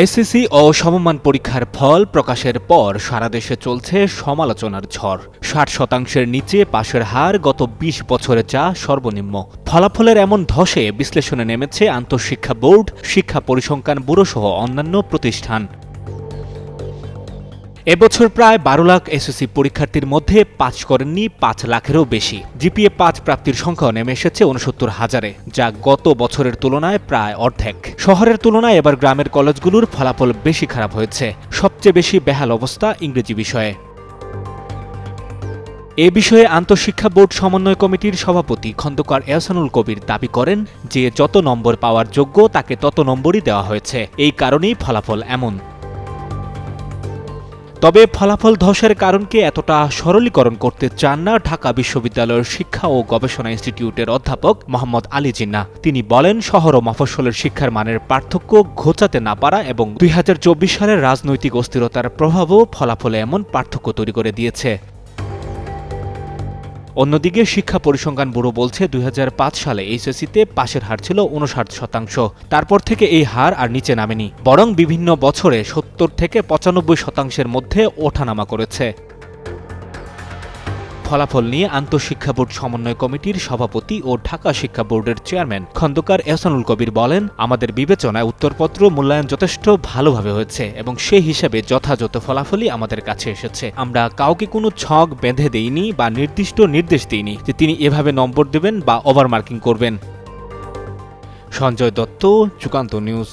SSC ও সমমান পরীক্ষার ফল প্রকাশের পর সারা দেশে চলছে সমালোচনার ঝড়। ষাট শতাংশের নিচে পাশের হার গত ২০ বছরে যা সর্বনিম্ন। ফলাফলের এমন ধসে বিশ্লেষণে নেমেছে আন্তঃশিক্ষা বোর্ড, শিক্ষা পরিসংখ্যান ব্যুরো সহ অন্যান্য প্রতিষ্ঠান। এবছর প্রায় বারো লাখ এসএসসি পরীক্ষার্থীর মধ্যে পাঁচ করেননি, পাঁচ লাখেরও বেশি। জিপিএ পাঁচ প্রাপ্তির সংখ্যা নেমে এসেছে উনসত্তর হাজারে, যা গত বছরের তুলনায় প্রায় অর্ধেক। শহরের তুলনায় এবার গ্রামের কলেজগুলোর ফলাফল বেশি খারাপ হয়েছে। সবচেয়ে বেশি বেহাল অবস্থা ইংরেজি বিষয়ে। এ বিষয়ে আন্তঃশিক্ষা বোর্ড সমন্বয় কমিটির সভাপতি খন্দকার এহসানুল কবির দাবি করেন যে, যত নম্বর পাওয়ার যোগ্য, তাকে তত নম্বরই দেওয়া হয়েছে। এই কারণেই ফলাফল এমন। তবে ফলাফল ধসের কারণকে এতটা সরলীকরণ করতে চান না ঢাকা বিশ্ববিদ্যালয়ের শিক্ষা ও গবেষণা ইনস্টিটিউটের অধ্যাপক মোহাম্মদ আলী জিন্না। তিনি বলেন, শহর ও মফস্বলের শিক্ষার মানের পার্থক্য ঘোচাতে না পারা এবং দুই হাজার চব্বিশ সালের রাজনৈতিক অস্থিরতার প্রভাবও ফলাফলে এমন পার্থক্য তৈরি করে দিয়েছে। অন্যদিকে শিক্ষা পরিসংখ্যান ব্যুরো বলছে দুই হাজার পাঁচ সালে এইচএসসিতে পাশের হার ছিল উনষাট শতাংশ। তারপর থেকে এই হার আর নিচে নামেনি, বরং বিভিন্ন বছরে সত্তর থেকে পঁচানব্বই শতাংশের মধ্যে ওঠানামা করেছে। ফলাফল নিয়ে আন্তঃশিক্ষা বোর্ড সমন্বয় কমিটির সভাপতি ও ঢাকা শিক্ষা বোর্ডের চেয়ারম্যান খন্দকার এহসানুল কবির বলেন, আমাদের বিবেচনায় উত্তরপত্র মূল্যায়ন যথেষ্ট ভালোভাবে হয়েছে এবং সেই হিসাবে যথাযথ ফলাফলই আমাদের কাছে এসেছে। আমরা কাউকে কোনো ছক বেঁধে দেইনি বা নির্দিষ্ট নির্দেশ দিইনি যে তিনি এভাবে নম্বর দেবেন বা ওভারমার্কিং করবেন। সঞ্জয় দত্ত, যুগান্ত নিউজ।